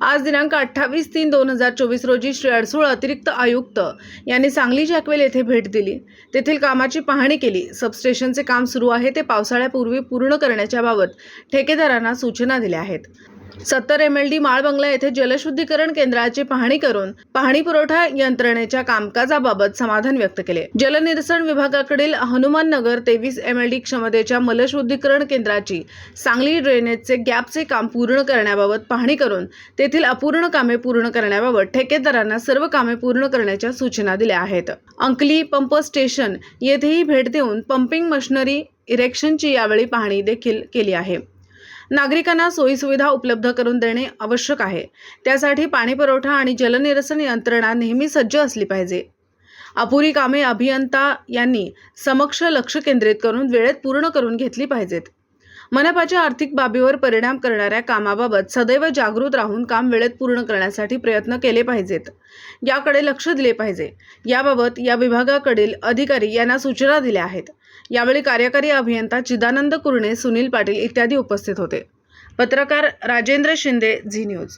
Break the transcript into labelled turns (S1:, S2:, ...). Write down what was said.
S1: आज दिनांक अठ्ठावीस तीन दोन हजार चोवीस रोजी श्री अडसूळ अतिरिक्त आयुक्त यांनी सांगली जॅकवेल येथे भेट दिली. तेथील कामाची पाहणी केली. सबस्टेशनचे काम सुरू आहे. ते पावसाळ्यापूर्वी पूर्ण करण्याच्या बाबत ठेकेदारांना सूचना दिल्या आहेत. सत्तर एम एल डी माळ बंगला येथे जलशुद्धीकरण केंद्राची पाहणी करून पाणी पुरवठा यंत्रणेच्या कामकाजाबाबत समाधान व्यक्त केले. जलनिरसन विभागाकडील हनुमान नगर तेवीस एम एल डी क्षमतेच्या मलशुद्धीकरण केंद्राची सांगली ड्रेनेजचे गॅपचे काम पूर्ण करण्याबाबत पाहणी करून तेथील अपूर्ण कामे पूर्ण करण्याबाबत ठेकेदारांना सर्व कामे पूर्ण करण्याच्या सूचना दिल्या आहेत. अंकली पंप स्टेशन येथेही भेट देऊन पंपिंग मशिनरी इरेक्शनची यावेळी पाहणी देखील केली आहे. नागरिकांना सोयीसुविधा उपलब्ध करून देणे आवश्यक आहे. त्यासाठी पाणीपुरवठा आणि जलनिरसन यंत्रणा नेहमी सज्ज असली पाहिजे. अपुरी कामे अभियंता यांनी समक्ष लक्ष केंद्रित करून वेळेत पूर्ण करून घेतली पाहिजेत. मनपाच्या आर्थिक बाबीवर परिणाम करणाऱ्या कामाबाबत सदैव जागृत राहून काम वेळेत पूर्ण करण्यासाठी प्रयत्न केले पाहिजेत. याकडे लक्ष दिले पाहिजे. याबाबत या विभागाकडील अधिकारी यांना सूचना दिल्या आहेत. यावेळी कार्यकारी अभियंता चिदानंद कुरणे सुनील पाटील इत्यादी उपस्थित होते. पत्रकार राजेंद्र शिंदे झी न्यूज.